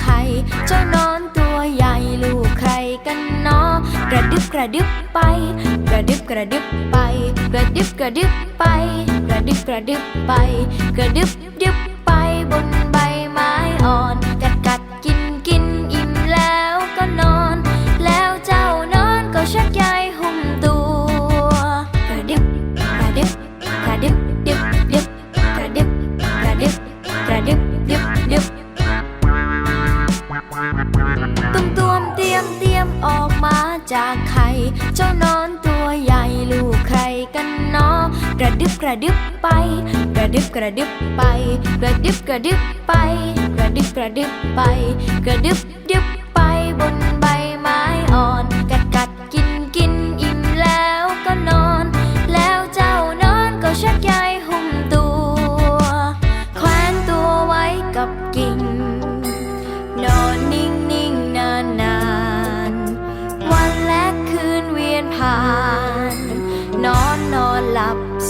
ไข่เจ้านอนตัวใหญ่ลูกใครกันเนาะกระดึบกระดึบไป กระดึบกระดึบไป กระดึบกระดึบไป กระดึบกระดึบไป กระดึบดึบ นอกระดึบกระดึบไป กระดึบกระดึบไป กระดึบกระดึบไป กระดึบกระดึบไป กระดึบดึบไปบน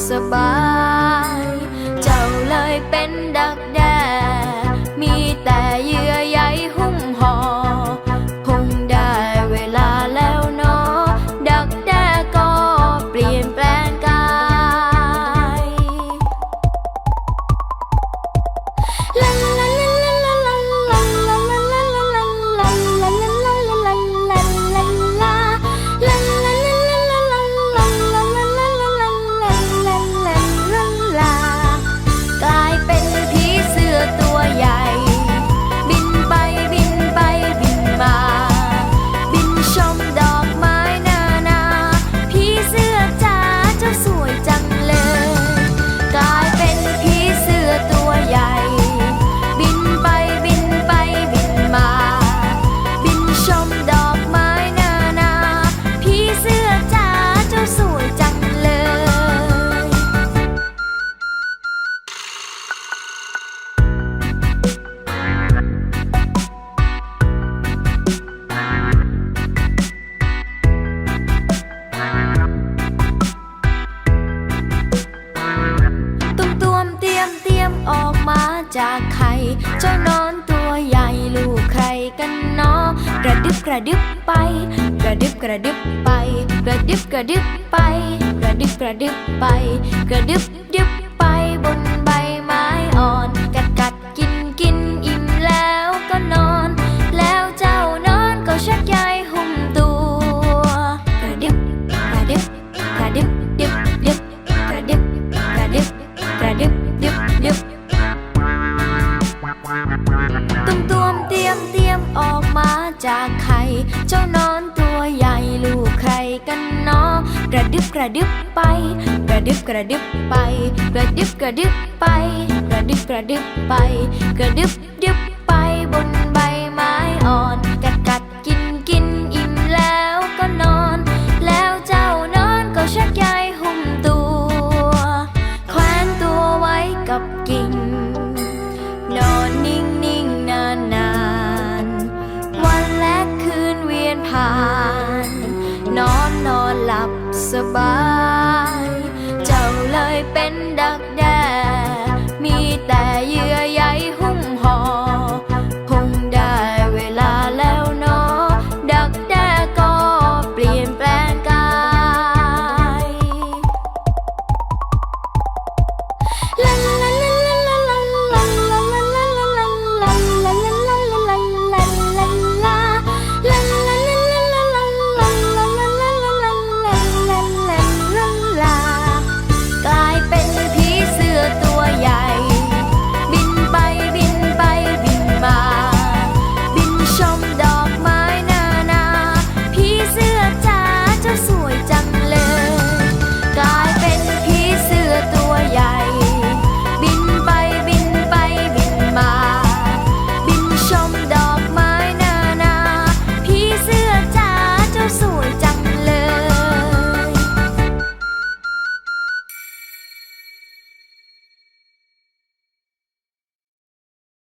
สบาย จากไข่เจ้านอนตัวใหญ่ลูกใครกันเนาะกระดึบกระดึบไป กระดึบกระดึบไป กระดึบกระดึบไป กระดึบกระดึบไป กระดึบดึบไปบ มตวมเตรียมเตรียมออกมาจากไข่เจ้านอนตัวใหญ่ลูกใครกันเนาะกระดึบกระดึบไป กระดึบกระดึบไป กระดึบกระดึบไป กระดึบกระดึบไป กระดึบดึบ สบา